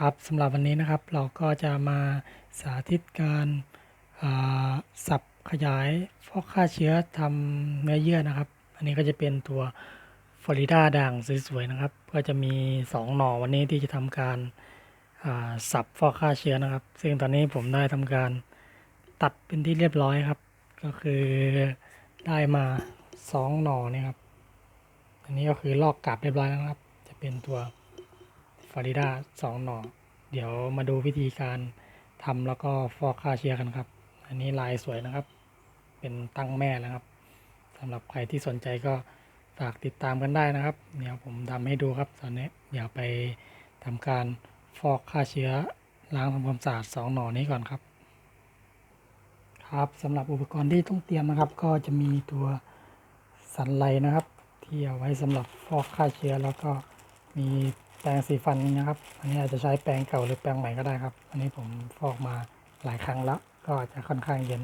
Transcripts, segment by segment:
ครับสำหรับวันนี้นะครับเราก็จะมาสาธิตการสับขยายฟอกฆ่าเชื้อทำเนื้อเยื่อนะครับ อันนี้ก็จะเป็นตัวฟลอริดาด่างสวยๆนะครับ ก็จะมี 2 หน่อวันนี้ที่จะทำการสับฟอกฆ่าเชื้อนะครับ ซึ่งตอนนี้ผมได้ทำการตัดเป็นที่เรียบร้อยครับ ก็คือได้มา 2 หน่อนี่ครับ อันนี้ก็คือลอกกลับเรียบร้อยแล้วครับ จะเป็นตัว ฟลอริดาสองหน่อ เดี๋ยวมาดูวิธีการทำแล้วก็ฟอกฆ่าเชื้อกันครับ อันนี้ลายสวยนะครับ เป็นตั้งแม่แล้วครับสำหรับใครที่สนใจก็ฝากติดตามกันได้นะครับ เดี๋ยวผมทำให้ดูครับตอนนี้เดี๋ยวไปทำการฟอกฆ่าเชื้อล้างทำความสะอาดสองหน่อนี้ก่อนครับ ครับสำหรับอุปกรณ์ที่ต้องเตรียมนะครับ ก็จะมีตัวสันไลนะครับ ที่เอาไว้สำหรับฟอกฆ่าเชื้อแล้วก็มี แปรงสีฟันนะครับ อันนี้อาจจะใช้แปรงเก่าหรือแปรงใหม่ก็ได้ครับ อันนี้ผมฟอกมาหลายครั้งแล้ว ก็อาจจะค่อนข้างเย็น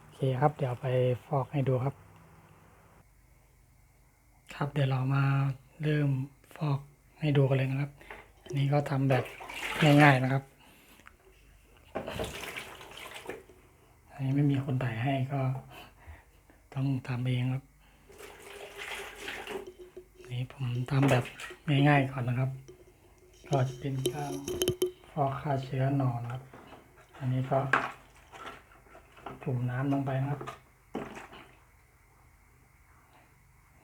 โอเคครับ เดี๋ยวไปฟอกให้ดูครับ ครับ เดี๋ยวเรามาเริ่มฟอกให้ดูกันเลยนะครับ อันนี้ก็ทำแบบง่ายๆนะครับ อันนี้ไม่มีคนถ่ายให้ก็ต้องทำเองครับ นี่ผมทำแบบง่ายๆก่อนนะครับ ก็จะเป็นการฟอกฆ่าเชื้อหนอนครับ อันนี้ก็จุ่มน้ำลงไปนะครับ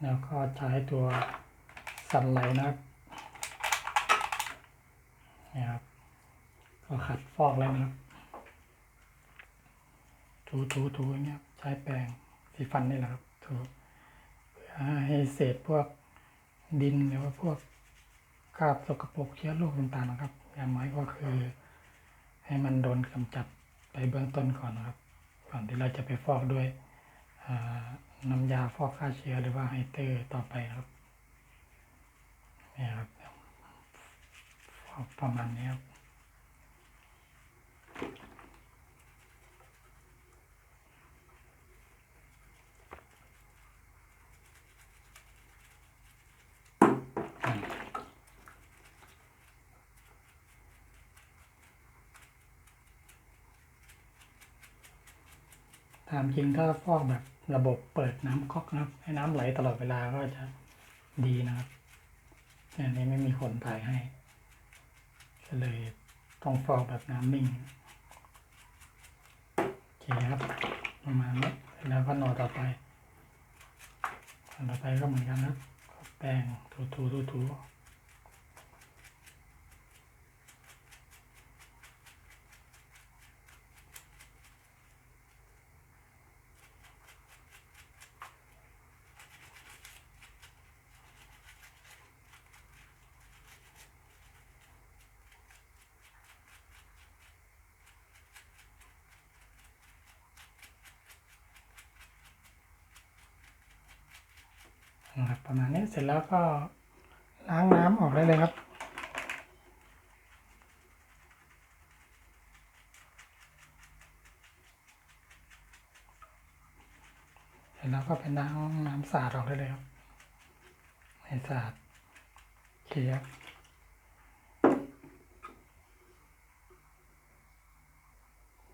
แล้วก็ใช้ตัวสันไหลนะครับนี่ครับก็ขัดฟอกแล้วนะครับ ถูถูถูเงี้ยใช้แปรงสีฟันนี่แหละครับถูเพื่อให้เศษพวก ดินหรือว่าพวกคราบสกปรกเชื้อโรคต่างๆนะครับ อย่างน้อยก็คือ ให้มันโดนกำจัดไปเบื้องต้นก่อนนะครับ ก่อนที่เราจะไปฟอกด้วยน้ำยาฟอกฆ่าเชื้อหรือว่าไฮเตอร์ต่อไปครับนี่ครับฟอกประมาณนี้ครับ ตามจริงถ้าฟอกแบบระบบเปิดน้ำก๊อกนะครับให้น้ำไหลตลอดเวลาก็จะดีนะครับแต่นี้ไม่มีคนถ่ายให้ก็เลยต้องฟอกแบบน้ำนิ่งโอเคครับประมาณนี้แล้วก็หนอต่อไปนอต่อไปก็เหมือนกันครับก็แป้งถูถูถูถู นะครับประมาณนี้เสร็จแล้วก็ล้างน้ำออกได้เลยครับ เสร็จแล้วก็ไปล้างน้ำสะอาดออกได้เลยครับให้สะอาดเคครับ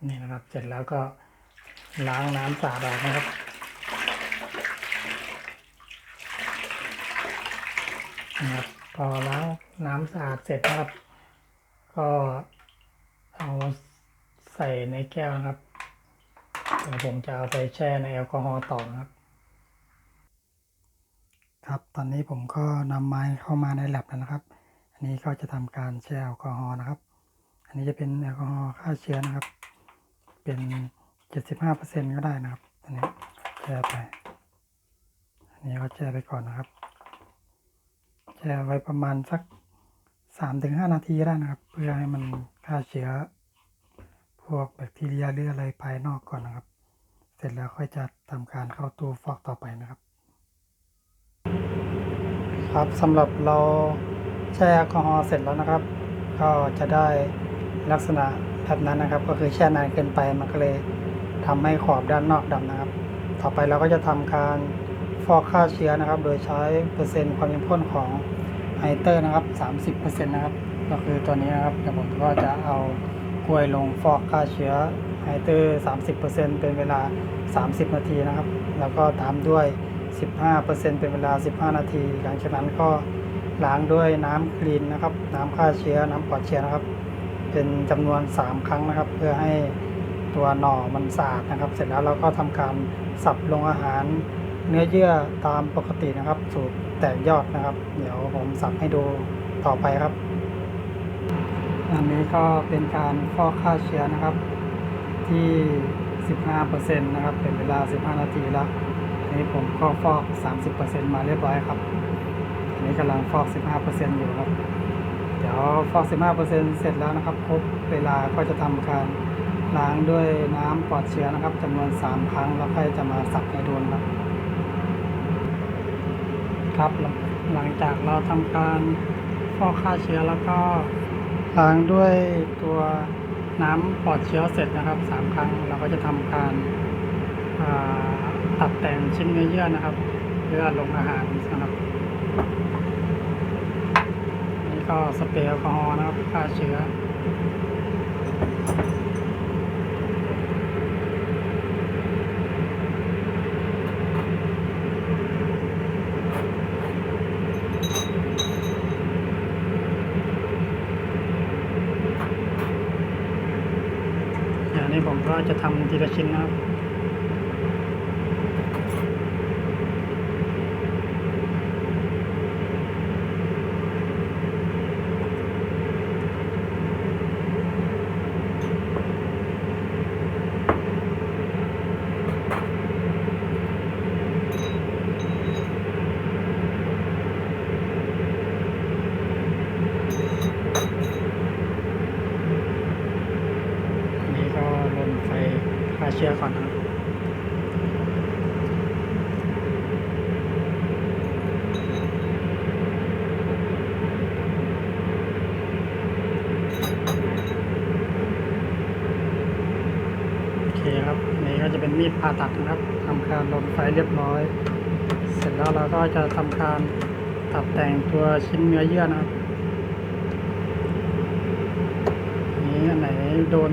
นี่นะครับ เสร็จแล้วก็ล้างน้ำสะอาดออกนะครับ นะครับพอล้างน้ำสะอาดเสร็จนะครับ ก็เอาใส่ในแก้วนะครับเดี๋ยวผมจะเอาไปแช่ในแอลกอฮอล์ต่อนะครับ ครับตอนนี้ผมก็นำไม้เข้ามาในแลบแล้วนะครับ อันนี้ก็จะทำการแช่แอลกอฮอล์นะครับ อันนี้จะเป็นแอลกอฮอล์ฆ่าเชื้อนะครับ เป็นเจ็ดสิบห้าเปอร์เซ็นก็ได้นะครับอันนี้แช่ไป อันนี้ก็แช่ไปก่อนนะครับ ช่ไว้ประมาณสักสามถึงห้านาทีได้นะครับ เพื่อให้มันฆ่าเชื้อ พวกแบคทีเรียหรืออะไรภายนอกก่อนนะครับ เสร็จแล้วค่อยจะทำการเข้าตู้ฟอกต่อไปนะครับ ครับสำหรับเราแช่แอลกอฮอล์เสร็จแล้วนะครับ ก็จะได้ลักษณะแบบนั้นนะครับ ก็คือแช่นานเกินไปมันก็เลยทำให้ขอบด้านนอกดำนะครับ ต่อไปเราก็จะทำการ ฟอกฆ่าเชื้อนะครับ โดยใช้เปอร์เซ็นต์ความเข้มข้นของไฮเตอร์นะครับ 30%นะครับ ก็คือตัวนี้นะครับเดี๋ยวผมก็จะเอากล้วยลงฟอกฆ่าเชื้อไฮเตอร์ 30%เป็นเวลา 30 นาทีนะครับ แล้วก็ตามด้วย 15%เป็นเวลา 15 นาที หลังจากนั้นก็ล้างด้วยน้ำคลีนนะครับ น้ำฆ่าเชื้อ น้ำปลอดเชื้อนะครับ เป็นจำนวน 3 ครั้งนะครับ เพื่อให้ตัวหน่อมันสะอาดนะครับ เสร็จแล้วเราก็ทำการสับลงอาหาร เนื้อเยื่อตามปกตินะครับ สูตรแตกยอดนะครับ เดี๋ยวผมสับให้ดูต่อไปครับ อันนี้ก็เป็นการฟอกฆ่าเชื้อนะครับ ที่ 15%นะครับ เป็นเวลา 15 นาทีแล้วอันนี้ผมก็ฟอก 30%มาเรียบร้อยครับอันนี้กำลังฟอก 15%อยู่ครับ เดี๋ยวฟอก 15%เสร็จแล้วนะครับ ครบเวลาก็จะทำการล้างด้วยน้ำปลอดเชื้อนะครับจำนวน 3 ครั้งแล้วค่อยจะมาสับให้โดนครับ ครับ หลังจากเราทำการฟอกฆ่าเชื้อแล้วก็ล้างด้วยตัวน้ำปลอดเชื้อเสร็จนะครับสามครั้งเราก็จะทำการตัดแต่งชิ้นเนื้อเยื่อนะครับเพื่อลงอาหารนะครับนี่ก็สเปรย์แอลกอฮอล์นะครับฆ่าเชื้อ อย่างนี้ผมก็จะ ทีละชิ้นนะครับ อันนี้ก็ลนไฟฆ่าเชื้อก่อนนะครับ โอเคครับอันนี้ก็จะเป็นมีดผ่าตัดนะครับทำการลนไฟเรียบร้อย เส ร็จแล้วเราก็จะทำการตัดแต่งตัวชิ้นเนื้อเยื่อนะครับนนี้อันไหนโดน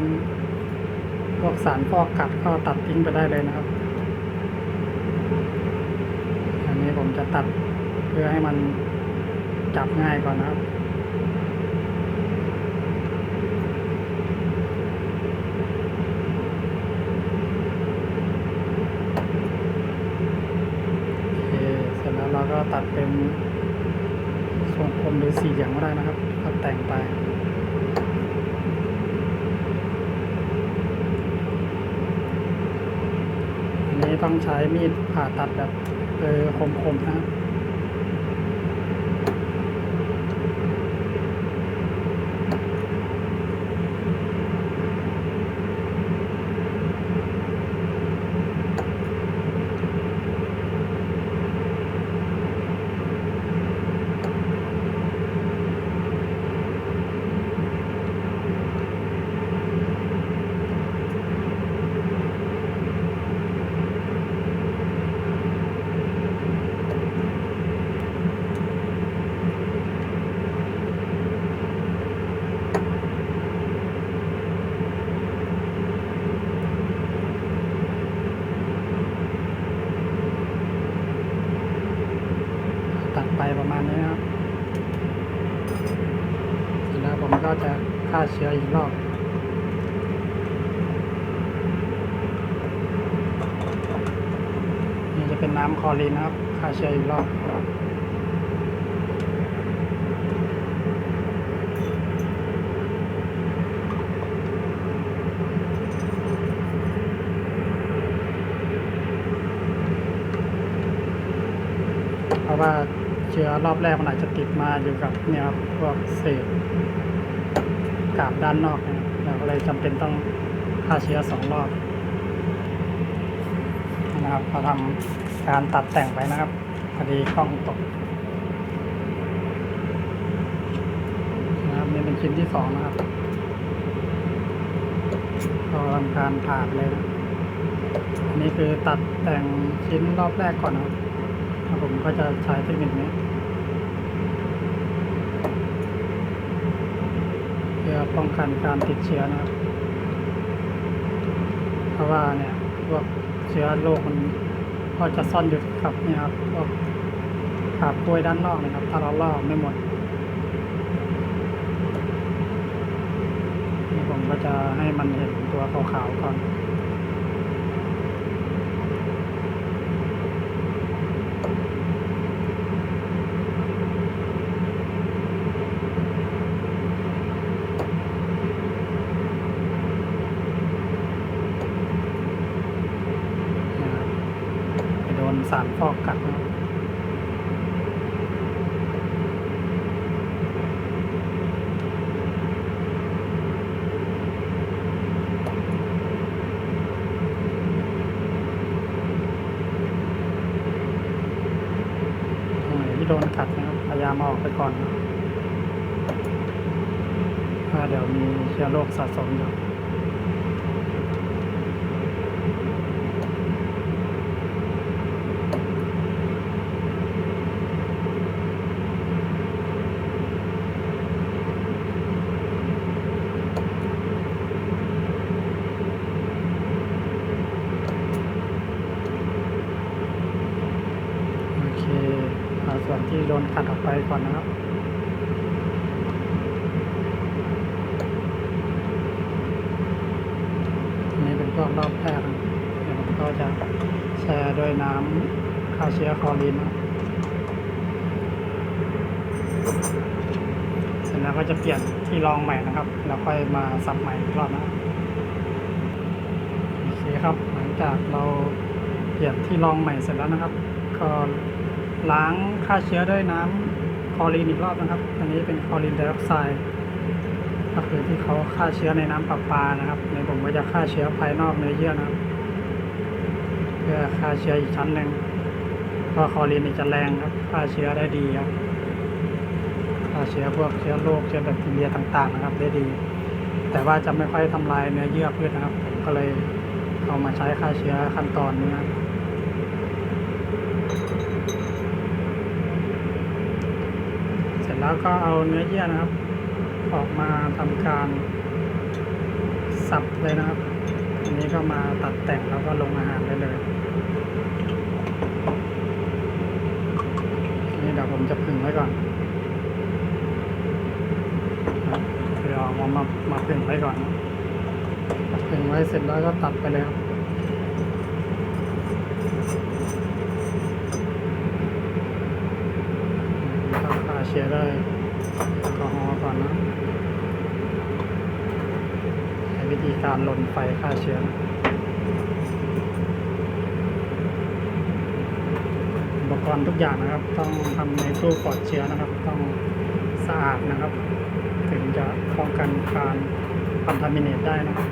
พวกสารฟอกกัดก็ตัดทิ้งไปได้เลยนะครับ อันนี้ผมจะตัดเพื่อให้มันจับง่ายก่อนนะครับ โอเค เสร็จแล้วเราก็ตัดเป็นทรงกลมหรือสี่เหลี่ยมก็ได้นะครับก็แต่งไป อันนี้ ต้องใช้มีดผ่าตัดแบบเออคมๆนะครับ ตัดไปประมาณนี้นะครับ เสร็จแล้วผมก็จะฆ่าเชื้ออีกรอบ นี่จะเป็นน้ำค ลอรีนะครับฆ่าเชื้ออีกรอบเพราะว่าเชื้อรอบแรกมันอาจจะติดมาอยู่กับเนี่ยครับพวกเศษกาบด้านนอกเนี่ยเราก็เลยจำเป็นต้องฆ่าเชื้อสองรอบนะครับเราทำ การตัดแต่งไปนะครับพอดีกล้องตกนะครับนี่เป็นชิ้นที่สองนะครับเราทำการผ่าไปเลยนะอันนี้คือตัดแต่งชิ้นรอบแรกก่อนนะครับผมก็จะใช้เทคนิคนี้เพื่อป้องกันการติดเชื้อนะครับ เพราะว่าเนี่ยพวกเชื้อโรคมัน ก็จะซ่อนอยู่กับเนี่ยครับพวกขาบกล้วยด้านนอกนะครับ ถ้าเราลอกไม่หมดนี่ผมก็จะให้มันเห็นตัวขาวๆก่อน นะครับไปโดน สารฟอกกันะครับตรงไหนที่โดนกัดนะครับพยายามเอาออกไปก่อนนะเพราะเดี๋ยวมีเชื้อโรคสะสมอยู่ โอเคเอาส่วนที่โดนขัดออ ก่อนนะครับอันนี้เป็นพวกรอบแพทย์นะเดี๋ยวผมก็จะแช่ด้วยน้ำฆ่าเชื้อคลอรีนเสร็จแล้วก็จะเปลี่ยนที่รองใหม่นะครับ แล้วค่อยมาสับใหม่อีกรอบนะครับโอเคครับ หลังจากเราเปลี่ยนที่รองใหม่เสร็จแล้วนะครับ ก็ล้างฆ่าเชื้อด้วยน้ำ คอรีนอีกรอบนะครับ อันนี้เป็นคอรีนไดออกไซด์ก็คือที่เขาฆ่าเชื้อในน้ำประปานะครับในผมก็จะฆ่าเชื้อภายนอกเนื้อเยื่อนะครับเพื่อฆ่าเชื้ออีกชั้นหนึ่งเพราะคอรีนจะแรงครับฆ่าเชื้อได้ดีครับฆ่าเชื้อพวกเชื้อโรคเชื้อแบคทีเรียต่าง ๆ นะครับ ได้ดี แต่ว่าจะไม่ค่อยทำลายเนื้อเยื่อพืชนะครับผมก็เลยเอามาใช้ฆ่าเชื้อขั้นตอนนี้นะครับ เสร็จ แล้วก็เอาเนื้อเยื่อนะครับ ออกมาทำการสับเลยนะครับ อันนี้ก็มาตัดแต่งแล้วก็ลงอาหารได้เลยนี่เดี๋ยวผมจะผึ่งไว้ก่อนเดี๋ยวเอามามาผึ่งไว้ก่อนผึ่งไว้เสร็จแล้วก็ตัดไปเลยครับ ก็ฆ่าเชื้อได้กอฮอก่อนนะใช้วิธีการลนไฟฆ่าเชื้ออุปกรณ์ทุกอย่างนะครับ ต้องทำในตู้ปลอดเชื้อนะครับ ต้องสะอาดนะครับ ถึงจะป้องกันการคอนทามิเนตได้นะครับ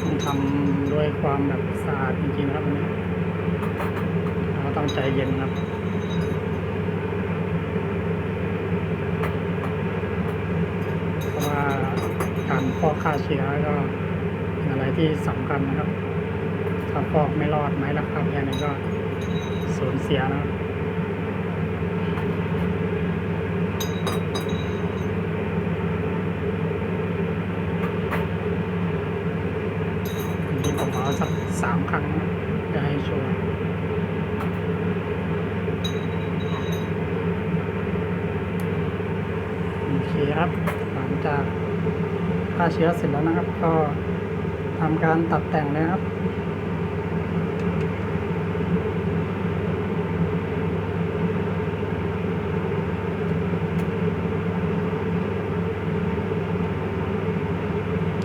ต้องทำด้วยความแบบสะอาดจริงๆนะครับอันนี้เราต้อง ใจเย็นครับเพราะว่าการฟอกฆ่าเชื้อก็เป็นอะไรที่สำคัญนะครับ ถ้าฟอกไม่รอดไม้ราคาแพงนี่ก็สูญเสียนะครับอันนี้ผมเอาสักสามครั้งจะให้ชัวร์ โอเคครับ หลังจาก ฆ่าเชื้อเสร็จแล้วนะครับ ก็ทำการตัดแต่งเลยครับ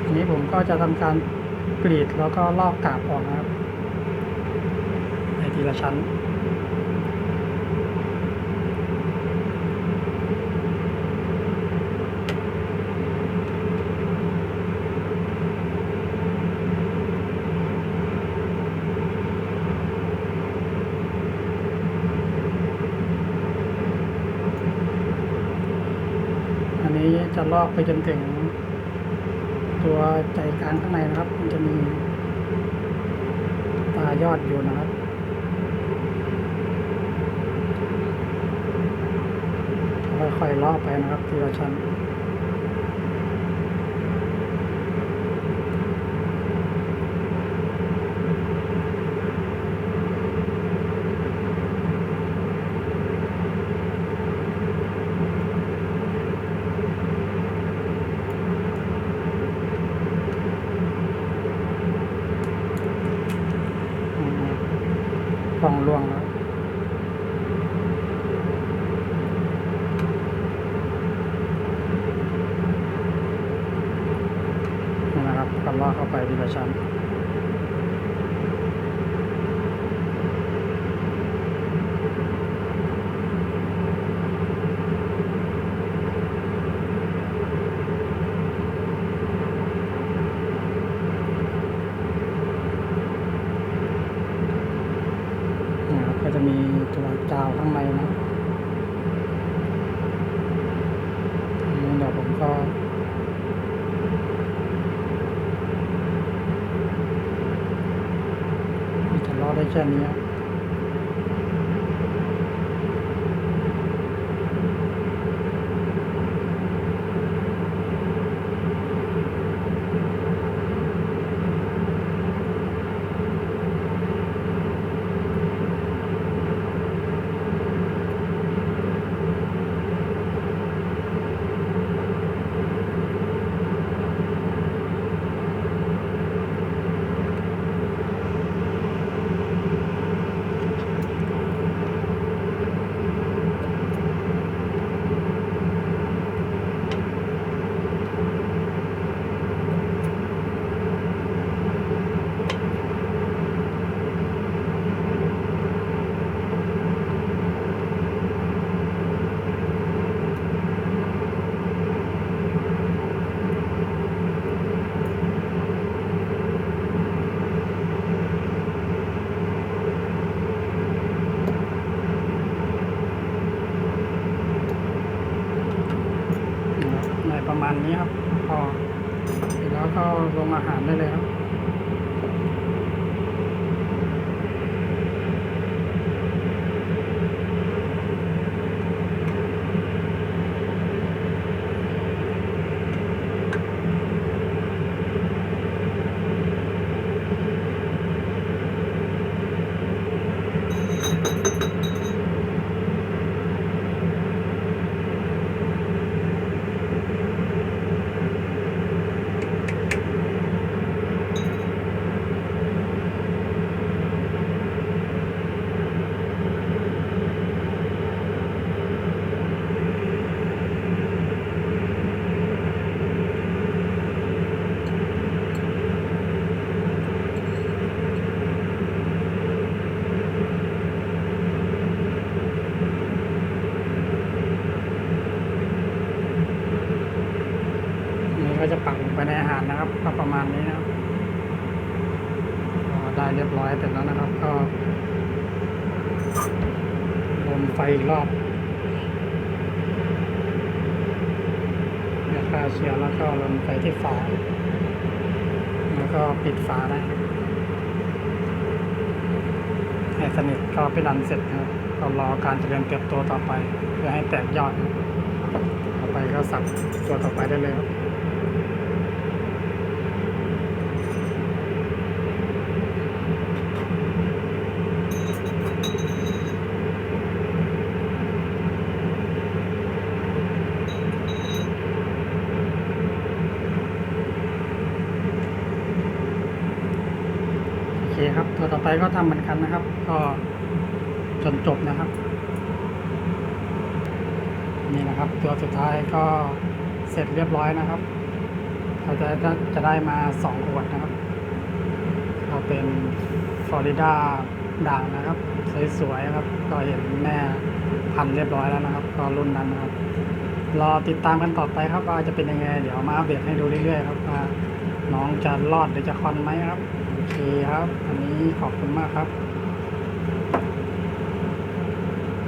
อันนี้ผมก็จะทำการกรีดแล้วก็ลอกกาบออกนะครับ ในทีละชั้น อันนี้จะลอกไปจนถึง ตัวใจกลางข้างในนะครับ มันจะมีตายอดอยู่นะครับค่อยๆลอกไปนะครับทีละชั้น ฟองล่วงแล้วนะครับคำว่าเข้าไปดีละชั้นนะครับก็จะมีตัวกาวข้างในนะอันนี้เดี๋ยวผมก็ มัน จะ ประมาณนี้ครับ พอเสร็จแล้วก็ลงอาหารได้เลยครับ นี่ก็จะปักลงไปในอาหารนะครับก็ประมาณนี้นะครับก็ได้เรียบร้อยเสร็จแล้วนะครับ ก็ลมไฟอีกรอบ เดี๋ยวฆ่าเชื้อแล้วก็ลงไปที่ฝา แล้วก็ปิดฝาได้ให้สนิทก็ไปดันเสร็จนะครับก็รอการเจริญเติบโตต่อไป เพื่อให้แตกยอด ต่อไปก็สับตัวต่อไปได้เลยครับ เคครับ ตัวต่อไปก็ทำเหมือนกันนะครับ ก็จนจบนะครับ นี่นะครับ ตัวสุดท้ายก็เสร็จเรียบร้อยนะครับเราจะจะได้มาสองขวดนะครับก็เป็นฟลอริดาด่างนะครับ สวยๆครับ ก็เห็นแม่พันเรียบร้อยแล้วนะครับ ก็รุ่นนั้นนะครับ รอติดตามกันต่อไปครับว่าจะเป็นยังไง เดี๋ยวมาอัปเดตให้ดูเรื่อยๆครับว่าน้องจะรอดหรือจะคอนไหมครับ ครับ อันนี้ขอบคุณมากครับ